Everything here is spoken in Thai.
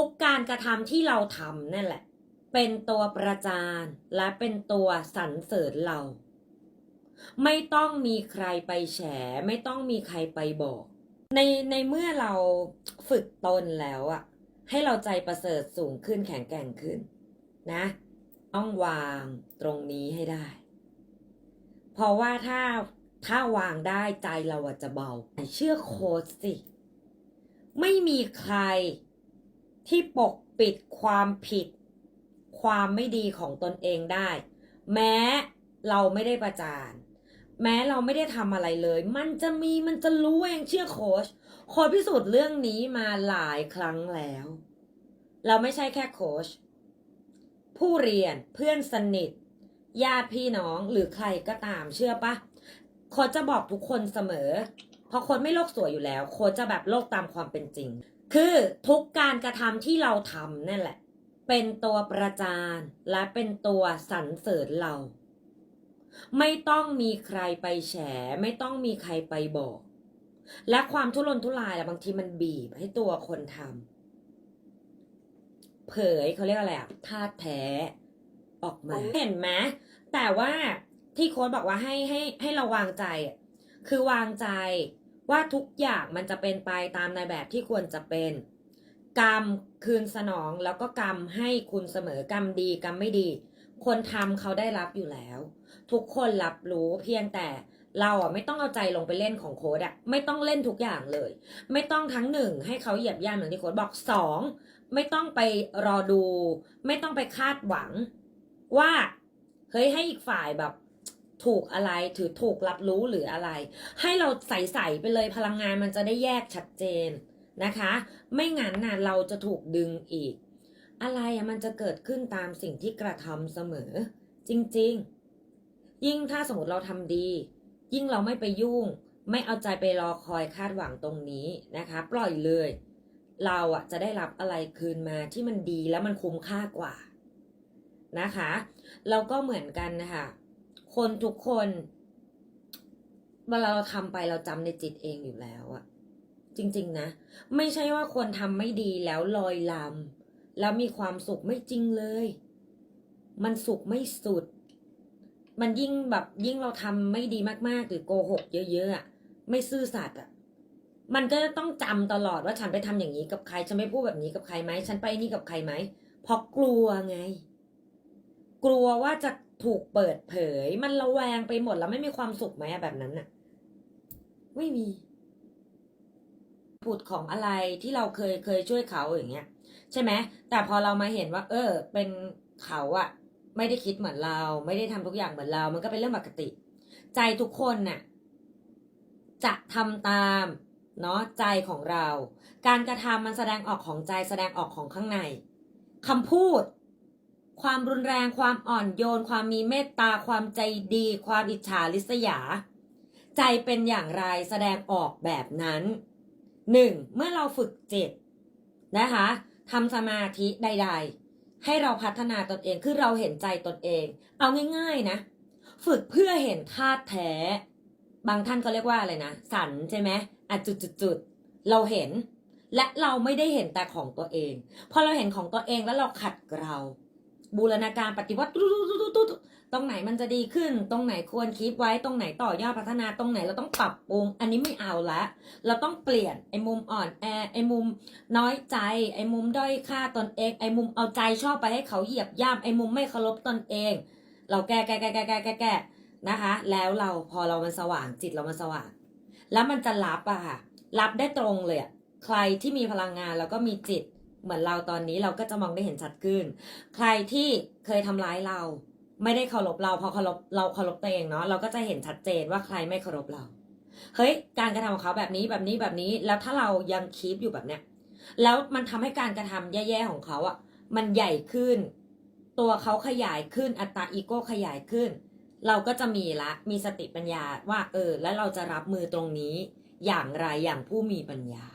ทุกการกระทำที่เราทำนั่นแหละ เป็นตัวประจานและเป็นตัวสรรเสริญเรา ไม่ต้องมีใครไปแฉ ไม่ต้องมีใครไปบอก ในในเมื่อเราฝึกตนแล้วอะให้เราใจประเสริฐสูงขึ้นแข็งแกร่งขึ้นนะ ต้องวางตรงนี้ให้ได้ เพราะว่าถ้าถ้าวางได้ใจเราจะเบา เชื่อโค้ชสิ ไม่มีใคร ที่ปกปิดความผิด ความไม่ดีของตนเองได้ แม้เราไม่ได้ประจานแม้เราไม่ได้ทำอะไรเลย มันจะมีมันจะรู้เองเชื่อโค้ชโค้ชพิสูจน์เรื่องนี้มาหลายครั้งแล้ว เราไม่ใช่แค่โค้ชผู้เรียนเพื่อนสนิท ญาติพี่น้องหรือใครก็ตามเชื่อปะโค้ชจะบอกทุกคนเสมอ เพราะโค้ชไม่โลกสวยอยู่แล้ว โค้ชจะแบบโลกตามความเป็นจริง คือทุกการกระทำที่เราทำนั่นแหละ เป็นตัวประจานและเป็นตัวสรรเสริญเรา ไม่ต้องมีใครไปแฉ ไม่ต้องมีใครไปบอก และความทุรนทุรายอะบางทีมันบีบให้ตัวคนทำเผยเขาเรียกอะไรอะท่าตุแท้ออกมาเห็นไหมแต่ว่าที่โค้ดบอกว่าให้ให้ให้เราวางใจอะคือวางใจ ว่าทุกอย่างมันจะเป็นไปตามในแบบที่ควรจะเป็น กรรมคืนสนองแล้วก็กรรมให้คุณเสมอกรรมดีกรรมไม่ดี คนทำเขาได้รับอยู่แล้ว ทุกคนรับรู้เพียงแต่เราอะไม่ต้องเอาใจลงไปเล่นของโค้ดอะไม่ต้องเล่นทุกอย่างเลย ไม่ต้องทั้งหนึ่งให้เขาเหยียบย่ำอย่างที่โค้ดบอกสองไม่ต้องไปรอดู ไม่ต้องไปคาดหวัง ว่าเฮ้ยให้อีกฝ่ายแบบ ถูกอะไรถือถูกรับรู้หรืออะไร ให้เราใส่ๆไปเลยพลังงานมันจะได้แยกชัดเจนนะคะ ไม่งั้นน่ะเราจะถูกดึงอีก อะไรอะมันจะเกิดขึ้นตามสิ่งที่กระทำเสมอ จริงๆ ยิ่งถ้าสมมติเราทำดี ยิ่งเราไม่ไปยุ่ง ไม่เอาใจไปรอคอยคาดหวังตรงนี้นะคะ ปล่อยเลย เราอะจะได้รับอะไรคืนมาที่มันดีแล้วมันคุ้มค่ากว่านะคะแล้วก็เหมือนกันนะคะ คนทุกคนเวลาเราทำไปเราจำในจิตเองอยู่แล้วอะจริง ๆ นะ ไม่ใช่ว่าคนทำไม่ดีแล้วลอยลำแล้วมีความสุขไม่จริงเลย มันสุขไม่สุด มันยิ่งแบบยิ่งเราทำไม่ดีมากๆ หรือโกหกเยอะๆอะไม่ซื่อสัตย์อะมันก็จะต้องจำตลอดว่าฉันไปทำอย่างนี้กับใคร ฉันไม่พูดแบบนี้กับใครไหม ฉันไปนี่กับใครไหมเพราะกลัวไง กลัวว่าจะ ถูกเปิดเผย มันระแวงไปหมดแล้วไม่มีความสุขไหมอะแบบนั้นน่ะ ไม่มีผุดของอะไรที่เราเคยเคยช่วยเขาอย่างเงี้ย ใช่ไหมแต่พอเรามาเห็นว่า เออ เป็นเขาอะไม่ได้คิดเหมือนเรา ไม่ได้ทำทุกอย่างเหมือนเรา มันก็เป็นเรื่องปกติ ใจทุกคนน่ะ จะทำตามเนาะใจของเรา การกระทำมันแสดงออกของใจแสดงออกของข้างในคำพูด ความรุนแรง ความอ่อนโยน ความมีเมตตา ความใจดี ความอิจฉาริษยา ใจเป็นอย่างไรแสดงออกแบบนั้นหนึ่งเมื่อเราฝึกจิตนะคะทำสมาธิใด ๆ ให้เราพัฒนาตนเอง คือเราเห็นใจตนเอง เอาง่ายๆนะ ฝึกเพื่อเห็นธาตุแท้ บางท่านก็เรียกว่าอะไรนะ สันใช่ไหมอะจุดๆๆเราเห็น และเราไม่ได้เห็นแต่ของตัวเอง พอเราเห็นของตัวเองแล้วเราขัดเกลา บูรณาการปฏิวัติตรงไหนมันจะดีขึ้น ตรงไหนควรคีปไว้ตรงไหนต่อยอดพัฒนาตรงไหนเราต้องปรับปรุง อันนี้ไม่เอาละ เราต้องเปลี่ยนไอ้มุมอ่อนแอไอ้มุมน้อยใจ ไอ้มุมด้อยค่าตนเองไอ้มุมเอาใจชอบไปให้เขาเหยียบย่ำไอ้มุมไม่เคารพตนเอง เราแก้แก้แก้แก้แก้แก้แก้นะคะ แล้วเราพอเรามันสว่างจิตเรามันสว่าง แล้วมันจะรับอะค่ะรับได้ตรงเลยอะใครที่มีพลังงานแล้วก็มีจิต เหมือนเราตอนนี้เราก็จะมองได้เห็นชัดขึ้น ใครที่เคยทำร้ายเรา ไม่ได้เคารพเราพอเคารพเราเคารพตัวเองเนาะเราก็จะเห็นชัดเจนว่าใครไม่เคารพเรา เฮ้ย การกระทำของเขาแบบนี้แบบนี้แบบนี้ แล้วถ้าเรายังคีปอยู่แบบเนี้ยแล้วมันทำให้การกระทำแย่ๆของเขาอะมันใหญ่ขึ้น ตัวเขาขยายขึ้นอัตราอีโก้ขยายขึ้น เราก็จะมีละมีสติปัญญาว่าเออ แล้วเราจะรับมือตรงนี้ อย่างไรอย่างผู้มีปัญญา